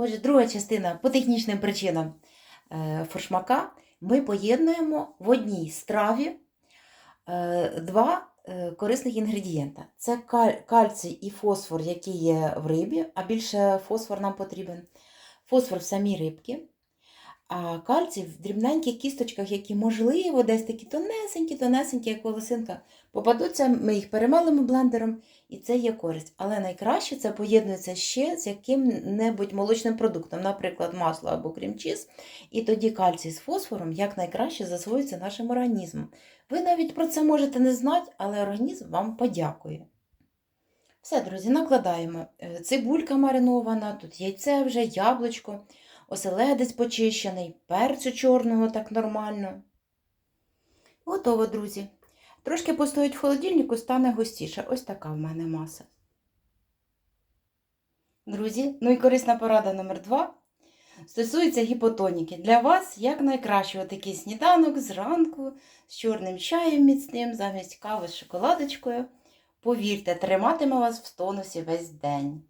Отже, друга частина по технічним причинам е, форшмака ми поєднуємо в одній страві е, два е, корисних інгредієнта. Це каль- кальцій і фосфор, які є в рибі, а більше фосфор нам потрібен. Фосфор в самій рибці, а кальцій в дрібненьких кісточках, які, можливо, десь такі тонесенькі, тонесенькі, як волосинка, попадуться, ми їх перемелимо блендером, і це є користь. Але найкраще це поєднується ще з яким-небудь молочним продуктом, наприклад, масло або крем-чіз, і тоді кальцій з фосфором якнайкраще засвоюється нашим організмом. Ви навіть про це можете не знати, але організм вам подякує. Все, друзі, накладаємо. Е, Цибулька маринована, тут яйце вже, яблучко, оселедець почищений, перцю чорного так нормально. Готово, друзі. Трошки постоїть в холодильнику, стане густіше. Ось така в мене маса. Друзі, ну і корисна порада номер два. Стосується гіпотоніки. Для вас якнайкраще такий сніданок зранку з чорним чаєм міцним, замість кави з шоколадочкою. Повірте, триматиме вас в тонусі весь день.